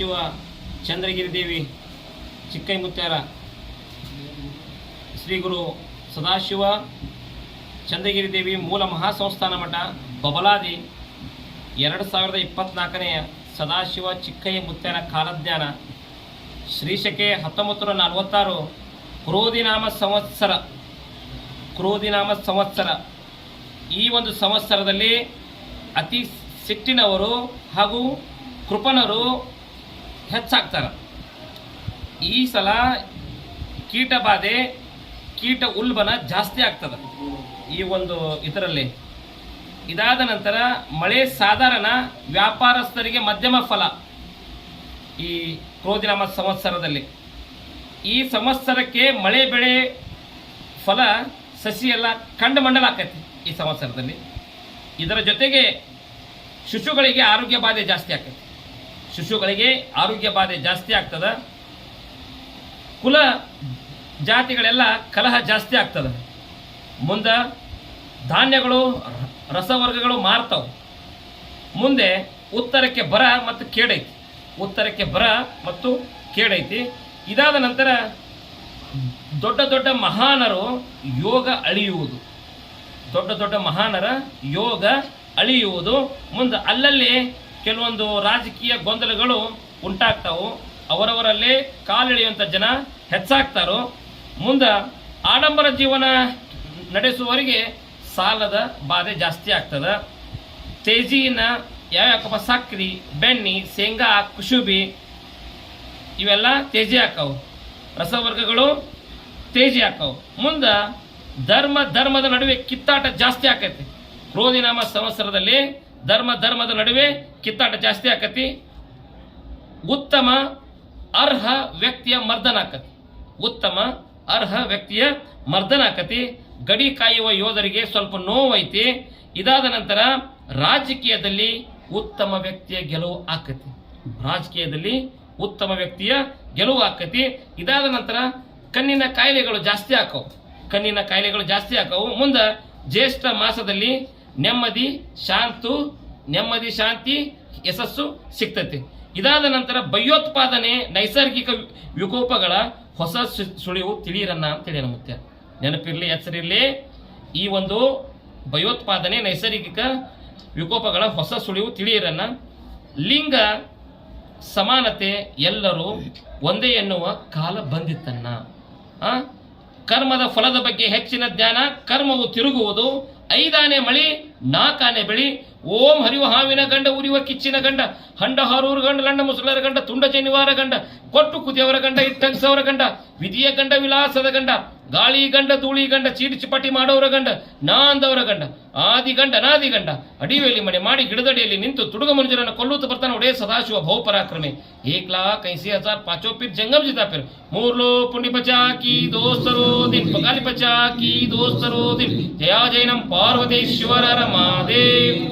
ಸದಾಶಿವ ಚಂದ್ರಗಿರಿ ದೇವಿ ಚಿಕ್ಕೈ ಮುತ್ಯಾರ ಶ್ರೀ ಗುರು ಸದಾಶಿವ ಚಂದ್ರಗಿರಿ ದೇವಿ ಮೂಲ ಮಹಾಸಂಸ್ಥಾನ ಮಠ, ಬಬಲಾದಿ, ಎರಡು ಸಾವಿರದ ಇಪ್ಪತ್ತ್ನಾಲ್ಕನೆಯ ಸದಾಶಿವ ಚಿಕ್ಕಯ್ಯ ಮುತ್ತಾರ ಕಾಲಜ್ಞಾನ ಶ್ರೀಶಕೆ ಹತ್ತೊಂಬತ್ತು ನೂರ ನಲವತ್ತಾರು, ಕ್ರೋಧಿನಾಮ ಸಂವತ್ಸರ ಕ್ರೋಧಿನಾಮ ಸಂವತ್ಸರ. ಈ ಒಂದು ಸಂವತ್ಸರದಲ್ಲಿ ಅತಿ ಸಿಟ್ಟಿನವರು ಹಾಗೂ ಕೃಪಣರು ಹೆಚ್ಚಾಗ್ತಾರೆ. ಈ ಸಲ ಕೀಟ ಬಾಧೆ ಕೀಟ ಉಲ್ಬನ ಜಾಸ್ತಿ ಆಗ್ತದೆ. ಈ ಒಂದು ಇದರಲ್ಲಿ. ಇದಾದ ನಂತರ ಮಳೆ ಸಾಧಾರಣ ವ್ಯಾಪಾರಸ್ಥರಿಗೆ ಮಧ್ಯಮ ಫಲ ಈ ಕ್ರೋಧಿನಾಮ ಸಂವತ್ಸರದಲ್ಲಿ. ಈ ಸಂವತ್ಸರಕ್ಕೆ ಮಳೆ ಬೆಳೆ ಫಲ ಸಸಿ ಎಲ್ಲ ಆಕೈತಿ ಈ ಸಂವತ್ಸರದಲ್ಲಿ. ಇದರ ಜೊತೆಗೆ ಶಿಶುಗಳಿಗೆ ಆರೋಗ್ಯ ಬಾಧೆ ಜಾಸ್ತಿ ಆಕೈತಿ. ಶಿಶುಗಳಿಗೆ ಆರೋಗ್ಯ ಬಾಧೆ ಜಾಸ್ತಿ ಆಗ್ತದ. ಕುಲ ಜಾತಿಗಳೆಲ್ಲ ಕಲಹ ಜಾಸ್ತಿ ಆಗ್ತದೆ. ಮುಂದೆ ಧಾನ್ಯಗಳು, ರಸವರ್ಗಗಳು ಮಾರ್ತಾವೆ. ಮುಂದೆ ಉತ್ತರಕ್ಕೆ ಬರ ಮತ್ತು ಕೇಡೈತಿ. ಉತ್ತರಕ್ಕೆ ಬರ ಮತ್ತು ಕೇಡೈತಿ. ಇದಾದ ನಂತರ ದೊಡ್ಡ ದೊಡ್ಡ ಮಹಾನರು ಯೋಗ ಅಳಿಯುವುದು. ದೊಡ್ಡ ದೊಡ್ಡ ಮಹಾನರ ಯೋಗ ಅಳಿಯುವುದು. ಮುಂದೆ ಅಲ್ಲಲ್ಲಿ ಕೆಲವೊಂದು ರಾಜಕೀಯ ಗೊಂದಲಗಳು ಉಂಟಾಗ್ತಾವು. ಅವರವರಲ್ಲಿ ಕಾಲೆಳೆಯುವಂಥ ಜನ ಹೆಚ್ಚಾಗ್ತಾರೋ. ಮುಂದೆ ಆಡಂಬರ ಜೀವನ ನಡೆಸುವವರಿಗೆ ಸಾಲದ ಬಾಧೆ ಜಾಸ್ತಿ ಆಗ್ತದೆ. ತೇಜಿನ ಯಾವ್ಯಾಕಪ್ಪ ಸಕ್ರಿ, ಬೆಣ್ಣೆ, ಶೇಂಗಾ, ಕುಶುಬಿ ಇವೆಲ್ಲ ತೇಜಿ ಹಾಕವು. ರಸವರ್ಗಗಳು ತೇಜಿ ಹಾಕವು. ಮುಂದೆ ಧರ್ಮ, ಧರ್ಮದ ನಡುವೆ ಕಿತ್ತಾಟ ಜಾಸ್ತಿ ಆಕೈತಿ. ಕ್ರೋಧಿನಾಮ ಸಂವತ್ಸರದಲ್ಲಿ ಧರ್ಮ, ಧರ್ಮದ ನಡುವೆ ಕಿತ್ತಾಟ ಜಾಸ್ತಿ ಆಕತಿ. ಉತ್ತಮ ಅರ್ಹ ವ್ಯಕ್ತಿಯ ಮರ್ದನ ಆಕತಿ. ಉತ್ತಮ ಅರ್ಹ ವ್ಯಕ್ತಿಯ ಮರ್ದನ ಆಕತಿ. ಗಡಿ ಕಾಯುವ ಯೋಧರಿಗೆ ಸ್ವಲ್ಪ ನೋವೈತಿ. ಇದಾದ ನಂತರ ರಾಜಕೀಯದಲ್ಲಿ ಉತ್ತಮ ವ್ಯಕ್ತಿಯ ಗೆಲುವು ಆಕತಿ. ರಾಜಕೀಯದಲ್ಲಿ ಉತ್ತಮ ವ್ಯಕ್ತಿಯ ಗೆಲುವು ಆಕತಿ. ಇದಾದ ನಂತರ ಕಣ್ಣಿನ ಕಾಯಿಲೆಗಳು ಜಾಸ್ತಿ ಆಕವು. ಕಣ್ಣಿನ ಕಾಯಿಲೆಗಳು ಜಾಸ್ತಿ ಆಕವು. ಮುಂದೆ ಜ್ಯೇಷ್ಠ ಮಾಸದಲ್ಲಿ ನೆಮ್ಮದಿ, ಶಾಂತು, ನೆಮ್ಮದಿ, ಶಾಂತಿ, ಯಶಸ್ಸು ಸಿಗ್ತೈತಿ ಇದಾದ ನಂತರ ಭಯೋತ್ಪಾದನೆ, ನೈಸರ್ಗಿಕ ವಿಕೋಪಗಳ ಹೊಸ ಸುಳಿವು ತಿಳಿಯಿರನ್ನ ಅಂತ ಹೇಳಿ ನೆನಪಿರಲಿ ನೆನಪಿರ್ಲಿ ಹೆಸರಿರ್ಲಿ ಈ ಒಂದು ಭಯೋತ್ಪಾದನೆ, ನೈಸರ್ಗಿಕ ವಿಕೋಪಗಳ ಹೊಸ ಸುಳಿವು ತಿಳಿಯಿರನ್ನ ಲಿಂಗ ಸಮಾನತೆ ಎಲ್ಲರೂ ಒಂದೇ ಎನ್ನುವ ಕಾಲ ಬಂದಿತ್ತನ್ನ? ಕರ್ಮದ ಫಲದ ಬಗ್ಗೆ ಹೆಚ್ಚಿನ ಜ್ಞಾನ, ಕರ್ಮವು ತಿರುಗುವುದು ಐದಾನೆ ಮಳಿ ನಾಕಾನೆ ಬೆಳಿ. ಓಂ ಹರಿವ ಹಾವಿನ ಗಂಡ, ಉರಿವ ಕಿಚ್ಚಿನ ಗಂಡ ಹಂಡ ಹಾರೂರು ಗಂಡ, ಲಂಡ ಮುಸಲರ ಗಂಡ ತುಂಡ ಜನಿವಾರ ಗಂಡ, ಕೊಟ್ಟು ಕುದಿಯವರ ಗಂಡ, ಇಟ್ಟಂಗ್ಸವರ ಗಂಡ, ವಿಧಿಯ ಗಂಡ, ವಿಲಾಸದ ಗಂಡ. ಗಾಳಿ ಗಂಡ ಧೂಳಿ ಗಂಡ ಚೀಟಿ ಚಿಪಾಟಿ ಮಾಡೋರ ಗಂಡ ನಾಂದವರ ಗಂಡ ಆದಿ ಗಂಡ ನಾದಿ ಗಂಡ ಅಡಿವೆಯಲ್ಲಿ ಮನೆ ಮಾಡಿ ಗಿಡದಡಿಯಲ್ಲಿ ನಿಂತು ತುಡುಗ ಮನುಜರನ್ನು ಕೊಲ್ಲುತ್ತ ಬರ್ತಾನೆ ಒಡೇ ಸದಾಶಿವ ಬಹುಪರಾಕ್ರಮೆ ಏಕ್ ಲಾಖ ಐಸಿ ಹಜಾರ್ ಪಾಂಚೋ ಪಿರ್ ಜಂಗಮ್ ಜಿತಾ ಪಿರ್ ಮೂರ್ ಲೋ ಪುಂಡಿ ಬಚಾ ಕಿ ದೋಸ್ತರೋ ದಿನ್ ಬಗಾಲಿ ಬಚಾ ಕಿ ದೋಸ್ತರೋ ದಿನ್ ಜಯ ಜೈನಂ ಪಾರ್ವತೇಶ್ವರ ರಮಾದೇವ್